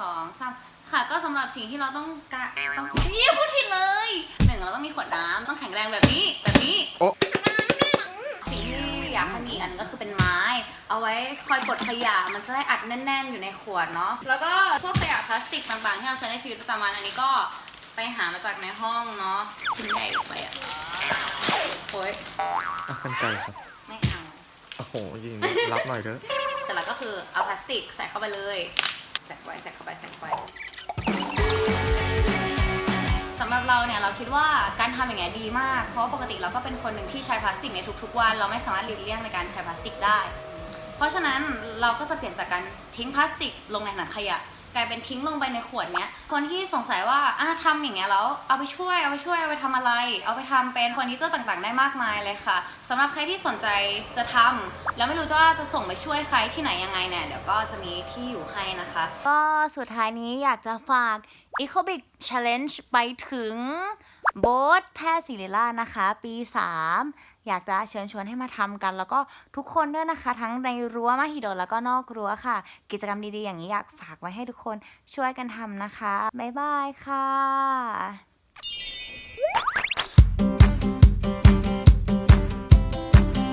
สองสามค่ะก็สำหรับสิ่งที่เราต้องการต้องนี่พูดผิดเลยหนึ่งเราต้องมีขวดน้ำต้องแข็งแรงแบบนี้แบบนี้ โอ๊สิ่งที่อยากให้มีอีกอันหนึงก็คือเป็นไม้ เอาไว้คอยกดขยะมันจะได้อัดแน่น ๆ อยู่ในขวดเนาะแล้วก็พวกขยะพลาสติกต่างๆที่เราใช้ในชีวิตประจำวันอันนี้ก็ไปหามาจากในห้องเนาะชิ้นใหญ่ไปอะโอ้ยอะกันไกลครับ ไม่เอา โอ้โหยิงรับหน่อยเถอะ เสร็จแล้วก็คือเอาพลาสติกใส่เข้าไปเลย ใส่เข้าไปใส่เข้าไปใส่เข้าไปสำหรับเราเนี่ยเราคิดว่าการทำอย่างเงี้ยดีมาก เพราะปกติเราก็เป็นคนหนึ่งที่ใช้พลาสติกในทุกๆวัน เราไม่สามารถหลีกเลี่ยงในการใช้พลาสติกได้ เพราะฉะนั้นเราก็จะเปลี่ยนจากการทิ้งพลาสติกลงในถังขยะ กลายเป็นทิ้งลงไปในขวดเนี้ย คนที่สงสัยว่าอะทำอย่างเงี้ยแล้วเอาไปช่วยเอาไปช่วยเอาไปทำอะไร เอาไปทำเป็นเฟอร์นิเจอร์ต่างๆ ได้มากมายเลยค่ะสำหรับใครที่สนใจจะทำแล้วไม่รู้ว่าจะส่งไปช่วยใครที่ไหนยังไงเนี่ยเดี๋ยวก็จะมีที่อยู่ให้นะคะ ก็สุดท้ายนี้อยากจะฝาก Ecobic Challenge ไปถึง โบ๊ทแพทย์ศิริราชนะคะ ปี 3 อยากจะเชิญชวนให้มาทำกัน แล้วก็ทุกคนด้วยนะคะ ทั้งในรั้วมหิดลแล้วก็นอกรั้วค่ะ กิจกรรมดีๆอย่างนี้อยากฝากไว้ให้ทุกคนช่วยกันทำนะคะ บ๊ายบายค่ะ